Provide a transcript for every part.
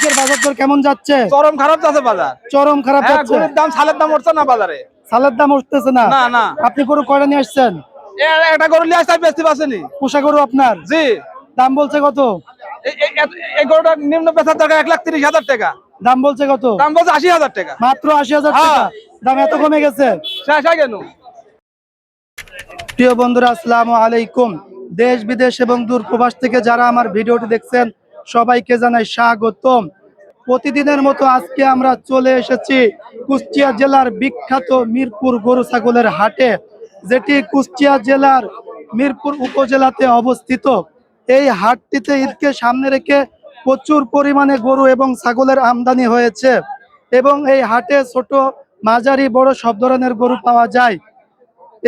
আজকের বাজার দর কেমন যাচ্ছে? চরম খারাপ যাচ্ছে বাজার। চরম খারাপ হ্যাঁ যাচ্ছে। গরুর দাম সালের দাম উঠছে না বাজারে। সালের দাম উঠতেছে না? না না। আপনি গরু কয়টা নিয়ে আসছেন? একটা গরু লিয়ে আসতে বেশি পাচ্ছেনি পোষা গরু আপনার? জি। দাম বলছে কত? এই গরুটা নিম্ন বেচার দরকার এক লাখ তিরিশ হাজার টাকা। দাম বলছে কত? দাম বলছে আশি হাজার টাকা। মাত্র আশি হাজার টাকা। হ্যাঁ। দাম এত কমে গেছে? কেন? প্রিয় বন্ধুরা আসসালামু আলাইকুম। দেশ বিদেশ এবং দূর প্রবাস থেকে যারা আমার ভিডিওটি দেখছেন সবাইকে জানাই স্বাগতম। প্রতিদিনের মতো আজকে আমরা চলে এসেছি কুষ্টিয়া জেলার বিখ্যাত মিরপুর গরু ছাগলের হাটে, যেটি কুষ্টিয়া জেলার মিরপুর উপজেলাতে অবস্থিত। এই হাটটিতে ঈদকে সামনে রেখে প্রচুর পরিমাণে গরু এবং ছাগলের আমদানি হয়েছে এবং এই হাটে ছোট, মাঝারি, বড় সব ধরনের গরু পাওয়া যায়।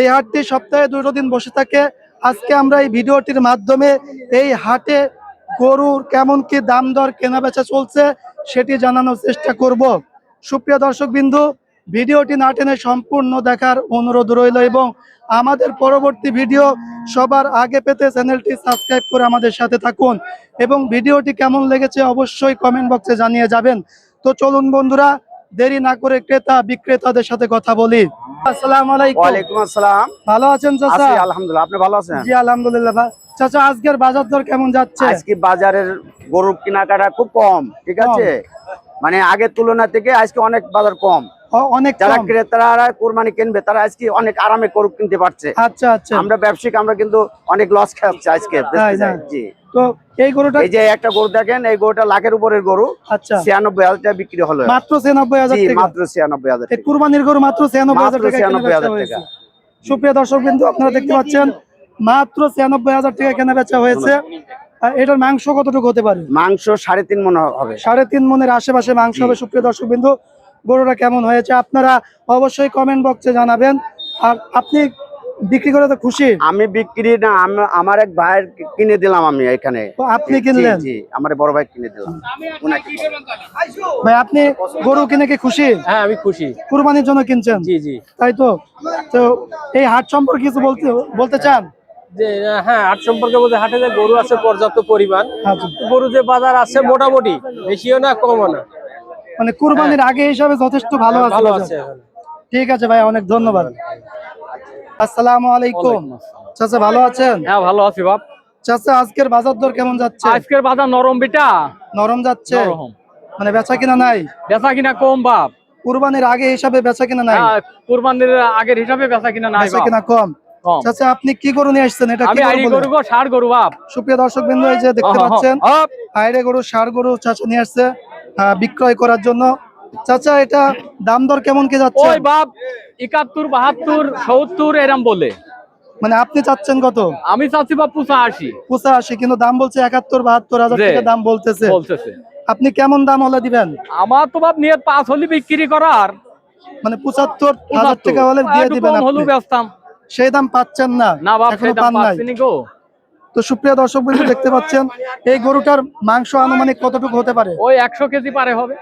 এই হাটটি সপ্তাহে দুটো দিন বসে থাকে। আজকে আমরা এই ভিডিওটির মাধ্যমে এই হাটে গরুর কেমন কি দাম দর কেনা বেচা চলছে সেটি জানানোর চেষ্টা করব। সুপ্রিয় দর্শক বিন্দু ভিডিওটি না টেনে সম্পূর্ণ দেখার অনুরোধ রইল এবং আমাদের পরবর্তী ভিডিও সবার আগে পেতে চ্যানেলটি সাবস্ক্রাইব করে আমাদের সাথে থাকুন এবং ভিডিওটি কেমন লেগেছে অবশ্যই কমেন্ট বক্সে জানিয়ে যাবেন। তো চলুন বন্ধুরা দেরি না করে ক্রেতা বিক্রেতাদের সাথে কথা বলি। আসসালাম আলাইকুম। আসসালাম। ভালো আছেন চাচা? আলহামদুলিল্লাহ। আপনি ভালো আছেন? জি আলহামদুলিল্লাহ। ভাই চাচা আজকের বাজার দর কেমন যাচ্ছে? আজকে বাজারের গরুর কেনাকাটা খুব কম ঠিক আছে? মানে আগের তুলনা থেকে আজকে অনেক বাজার কম। অনেক যারা। ক্রেতারা কোরবানি কিনবে তারা আজকে অনেক আরামে গরু কিনতে পারছে। আচ্ছা আচ্ছা। আমরা ব্যবসায়িক আমরা কিন্তু অনেক লস খাচ্ছি আজকে। জি। তো এই গরুটা এই যে একটা গরু দেখেন এই গরুটা লাখের উপরের গরু। আচ্ছা। ছিয়ানব্বই হাজার টাকা বিক্রি হলো। মাত্র ছিয়ানব্বই হাজার জি মাত্র ছিয়ানব্বই হাজার এই কুরবানির গরু মাত্র ছিয়ানব্বই হাজার মাত্র টাকা কেনা 96,000 বেচা টাকা। সুপ্রিয় দর্শক বিন্দু আপনারা দেখতে পাচ্ছেন মাত্র ছিয়ানব্বই হাজার টাকা কেনা বেচা হয়েছে। এটার মাংস কতটুকু হতে পারে? মাংস সাড়ে তিন মন হবে। সাড়ে তিন মনের আশেপাশে মাংস হবে। সুপ্রিয় দর্শক বিন্দু গরুটা কেমন হয়েছে? আপনারা অবশ্যই কমেন্ট বক্সে জানাবেন। আর আপনি বিক্রি করে তো খুশি। আমি বিক্রি না আমার এক ভাইয়ের কিনে দিলাম আমি এখানে। তো আপনি কিনলেন? জি, আমার বড় ভাই কিনে দিলাম। ভাই আপনি গরু কিনে কি খুশি? হ্যাঁ আমি খুশি। কুরবানির জন্য কিনছেন? জি জি। তাই তো? তো এই হাট সম্পর্কে কিছু বলতে বলতে চান? যে হ্যাঁ হাট সম্পর্কে বলতে হাটে যে গরু আছে পর্যাপ্ত পরিমাণ আচ্ছা। গরু যে বাজার আছে মোটামুটি বেশিও না কমও না। মানে কুরবানির আগে হিসাবে যথেষ্ট ভালো আছে। ভালো। আছে ঠিক আছে ভাই অনেক ধন্যবাদ। আসসালামু আলাইকুম। চাচা ভালো আছেন? হ্যাঁ ভালো আছি বাপ। চাচা আজকের বাজার দর কেমন যাচ্ছে? আজকের বাজার নরম বেটা। নরম যাচ্ছে? মানে বেচা কিনা নাই? বেচা কিনা কম বাপ। কুরবানির আগে হিসাবে বেচা কিনা নাই? হ্যাঁ, কুরবানির আগের হিসাবে বেচা কিনা নাই বেচা কিনা কম? কম। আপনি কি গরু নিয়ে আসছেন? এটা কি গরু আইডি বলে? গরু গো ষাট গরু বাপ। সুপ্রিয় দর্শক বিন্দু এই যে দেখতে পাচ্ছেন হাইরে গরু ষাড় গরু চাচা নিয়ে আসছে বিক্রয় করার জন্য। চাচা এটা দাম দর কেমন কি যাচ্ছে? ওই বাপ একাত্তর বাহাত্তর সত্তর এরম বলে। মানে আপনি চাচ্ছেন কত? আমি চাচ্ছি বাপ পুষা আশি পঁচাশি কিন্তু দাম বলছে একাত্তর বাহাত্তর হাজার টাকা দাম বলতেছে। বলতেছে। আপনি কেমন দাম হলে দিবেন? আমার তো বাপ নিয়ে পাঁচ হলি বিক্রি করার। মানে পঁচাত্তর হাজার টাকা হলে দিয়ে দিবেন আপনি। বেচতাম। সেই দাম পাচ্ছেন না। না বাপ এখনও পান নাই। গো। তো সুপ্রিয় দর্শক বন্ধু দেখতে পাচ্ছেন এই গরুটার মাংস আনুমানিক কতটুকু হতে পারে? ওই একশো কেজি পারে হবে।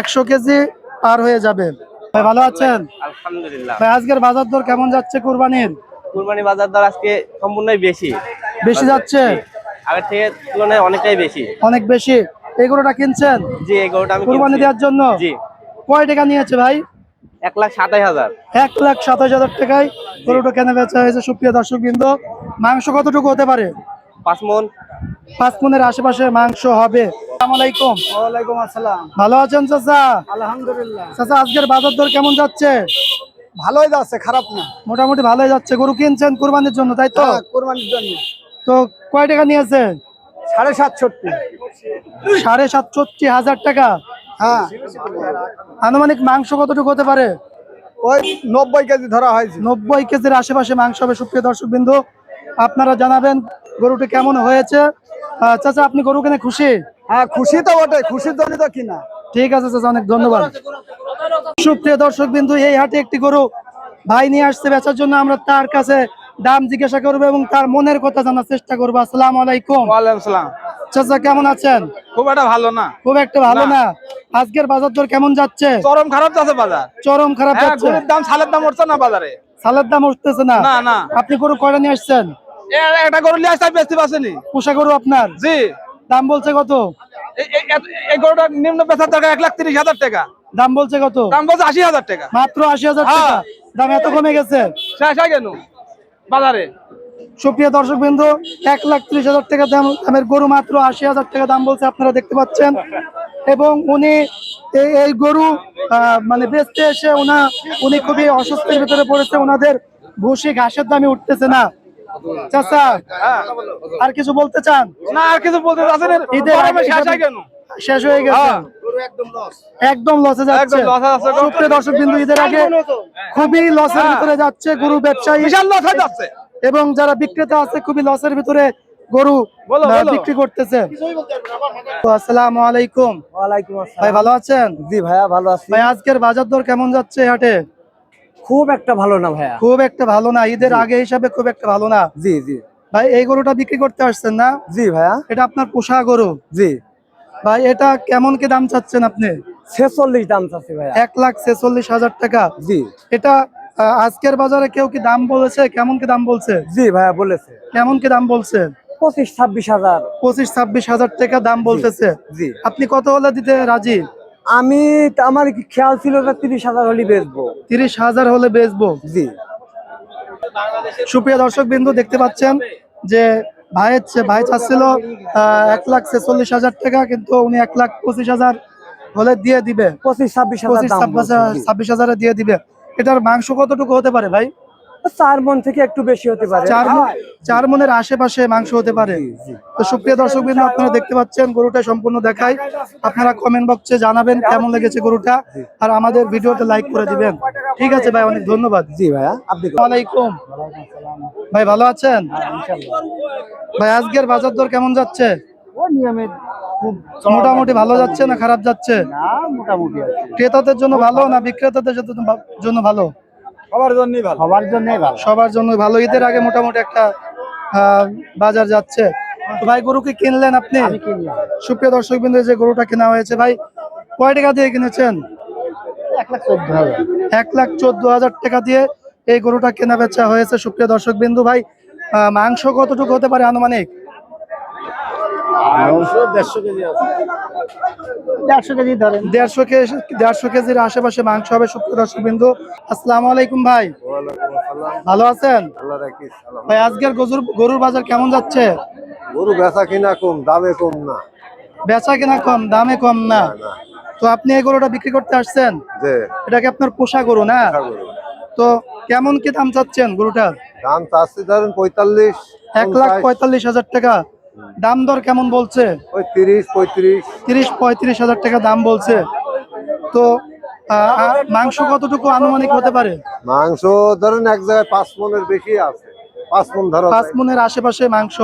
একশো কেজি পার হয়ে যাবে। ভাই ভালো আছেন? আলহামদুলিল্লাহ। ভাই আজকের বাজার দর কেমন যাচ্ছে কুরবানির? কুরবানি বাজার দর আজকে সম্পূর্ণই বেশি। বেশি যাচ্ছে? আগের থেকে তুলনায় অনেকটাই বেশি। অনেক বেশি। এই গরুটা কিনছেন? জি এই গরুটা আমি কুরবানি দেওয়ার জন্য? জি। কয় টাকা নিয়েছে ভাই? এক লাখ সাতাশ হাজার। এক লাখ সাতাশ হাজার টাকায় গরুটা কেনা বেচা হয়েছে সুপ্রিয় দর্শক বৃন্দ মাংস কতটুকু হতে পারে? পাঁচ মন। পাঁচ মনের আশেপাশে মাংস হবে। আসসালামু ওয়ালাইকুম আসসালাম। ভালো আছেন চাচা? আলহামদুলিল্লাহ। চাচা আজকের বাজার দর কেমন যাচ্ছে? ভালোই যাচ্ছে খারাপ না। মোটামুটি ভালোই যাচ্ছে। গরু কিনছেন কুরবানির জন্য তাই তো? হ্যাঁ, কোরবানির জন্য। তো কয় টাকা নিয়েছে সাড়ে সাতষট্টি। সাড়ে সাতষট্টি হাজার টাকা। হ্যাঁ। আনুমানিক মাংস কতটুকু হতে পারে? ওই নব্বই কেজি ধরা হয়েছে। নব্বই কেজির আশেপাশে মাংস হবে সুপ্রিয় দর্শক বিন্দু আপনারা জানাবেন গরুটি কেমন হয়েছে। চাচা আপনি গরু কেনে খুশি? হ্যাঁ খুশি তো বটে খুশির জন্য তো কিনা। ঠিক আছে চাচা অনেক ধন্যবাদ। সুপ্রিয় দর্শক বিন্দু এই হাটে একটি গরু ভাই নিয়ে আসছে বেচার জন্য আমরা তার কাছে দাম জিজ্ঞাসা করব এবং তার মনের কথা জানার চেষ্টা করব। আসসালাম আলাইকুম। সালাম। চাচা কেমন আছেন? খুব একটা ভালো না। খুব একটা ভালো না। আজকের বাজার দর কেমন যাচ্ছে? চরম খারাপ যাচ্ছে বাজার। চরম খারাপ হ্যাঁ যাচ্ছে। দাম সালের দাম উঠছে না বাজারে। সালের দাম উঠতেছে না। না না। আপনি গরু কয়টা নিয়ে আসছেন? একটা গরু লিয়ে আসতে বেশি পাচ্ছেনি পোষা গরু আপনার? জি। দাম বলছে কত? এই- গরুটা নিম্ন বেচার দরকার এক লাখ তিরিশ হাজার টাকা। দাম বলছে কত? দাম বলছে আশি হাজার টাকা। মাত্র আশি হাজার টাকা। হ্যাঁ। দাম এত কমে গেছে। কেন? বাজারে? সুপ্রিয় দর্শক বিন্দু এক লাখ ত্রিশ হাজার টাকা দাম দামের গরু মাত্র আশি হাজার টাকা দাম বলছে আপনারা দেখতে পাচ্ছেন। এবং উনি এই গরু মানে বেচতে এসে ওনা উনি খুবই অসুস্থের ভিতরে পড়েছে ওনাদের ভুসি ঘাসের দামে উঠতেছে না। চাচা আর কিছু বলতে চান? না আর কিছু বলতে চাচ্ছেন শেষ হয়ে গেছে। হ্যাঁ। একদম লসে যাচ্ছে। একদম সুপ্রিয় দর্শক বিন্দু ঈদের আগে খুবই লসের হ্যাঁ। ভিতরে যাচ্ছে গরু ব্যবসায়ী। বিশাল লস হয়ে যাচ্ছে। এবং যারা বিক্রেতা আছে খুবই লসের ভিতরে গরু। বিক্রি করতেছে। আসসালামু আলাইকুম। ওয়ালাইকুম ভাই ভালো আছেন? জি ভাইয়া ভালো আছি। ভাই আজকের বাজার দর কেমন যাচ্ছে হাটে? খুব একটা ভালো না ভাইয়া। খুব একটা ভালো না। ঈদের আগে হিসাবে খুব একটা ভালো না। জি জি। ভাই এই গরুটা বিক্রি করতে আসছেন না? জি ভাইয়া। এটা আপনার পোষা গরু। জি। ভাই এটা কেমন কি দাম চাচ্ছেন আপনি? ছেচল্লিশ দাম চাচ্ছি ভাই এক লাখ ছেচল্লিশ হাজার টাকা। জি। এটা আজকের বাজারে কেউ কি দাম বলেছে? কেমন কি দাম বলছে? জি ভাইয়া বলেছে। কেমন কি দাম বলছে? পঁচিশ ছাব্বিশ হাজার। পঁচিশ ছাব্বিশ হাজার টাকা দাম বলতেছে। জি। আপনি কত হলে দিতে রাজি? আমি আমার কি খেয়াল ছিল তিরিশ হাজার হলে বেচবো। তিরিশ হাজার হলে বেচবো? জি। সুপ্রিয় দর্শক বিন্দু দেখতে পাচ্ছেন যে ভাইয়ের ভাই চাচ্ছিল এক লাখ ছেচল্লিশ হাজার টাকা কিন্তু উনি এক লাখ পঁচিশ হাজার হলে দিয়ে দিবে। পঁচিশ ছাব্বিশ পঁচিশ ছাব্বিশ হাজারে দিয়ে দিবে। এটার মাংস কতটুকু হতে পারে ভাই? চার মন থেকে একটু বেশি হতে পারে। চার মণ- মনের আশেপাশে মাংস হতে পারে। তো সুপ্রিয় দর্শক বিন্দু আপনারা দেখতে পাচ্ছেন গরুটা সম্পূর্ণ দেখাই। আপনারা কমেন্ট বক্সে জানাবেন কেমন লেগেছে গরুটা আর আমাদের ভিডিওতে লাইক করে দিবেন। ঠিক আছে ভাই অনেক ধন্যবাদ। জি ভাইয়া আপনি ভাই ভালো আছেন? ভাই আজকের বাজার দর কেমন যাচ্ছে? মোটামুটি ভালো যাচ্ছে না খারাপ যাচ্ছে? ক্রেতাদের জন্য ভালো না বিক্রেতাদের জন্য ভালো? সবার জন্যই ভালো। সবার জন্য ভালো। সবার জন্য ভালো। ঈদের আগে মোটামুটি একটা আহ, বাজার যাচ্ছে। তো ভাই গরু কি কিনলেন আপনি? সুপ্রিয় দর্শক বিন্দু যে গরুটা কেনা হয়েছে ভাই কয় টাকা দিয়ে কিনেছেন? এক লাখ চোদ্দ এক লাখ চোদ্দ হাজার টাকা দিয়ে এই গরুটা কেনা বেচা হয়েছে। সুপ্রিয় দর্শক বিন্দু ভাই মাংস কতটুকু হতে পারে আনুমানিক? দেড়শো কেজি দেড়শো কেজি ধরেন। দেড়শো কেজি দেড়শো কেজির আশেপাশে মাংস হবে সুপ্রিয় দর্শক বিন্দু। আসসালামু আলাইকুম ভাই। ভালো আছেন। ভাই আজকের গরুর গরুর বাজার কেমন যাচ্ছে? গরু বেচা কিনা কম দামে কম না। বেচা কিনা কম দামে কম না। তো আপনি এই গরুটা বিক্রি করতে আসছেন? যে এটা কি আপনার পোষা গরু না। তো কেমন কি দাম চাচ্ছেন গরুটার? দাম চাচ্ছি ধরেন পঁয়তাল্লিশ এক লাখ পঁয়তাল্লিশ হাজার টাকা। দাম দর কেমন বলছে? ওই তিরিশ পঁয়ত্রিশ। তিরিশ পঁয়ত্রিশ হাজার টাকা দাম বলছে। তো মাংস কতটুকু আনুমানিক হতে পারে? মাংস ধরেন এক জায়গায় পাঁচ মনের বেশি আছে। পাঁচ মন ধরো। পাঁচ মনের আশেপাশে মাংস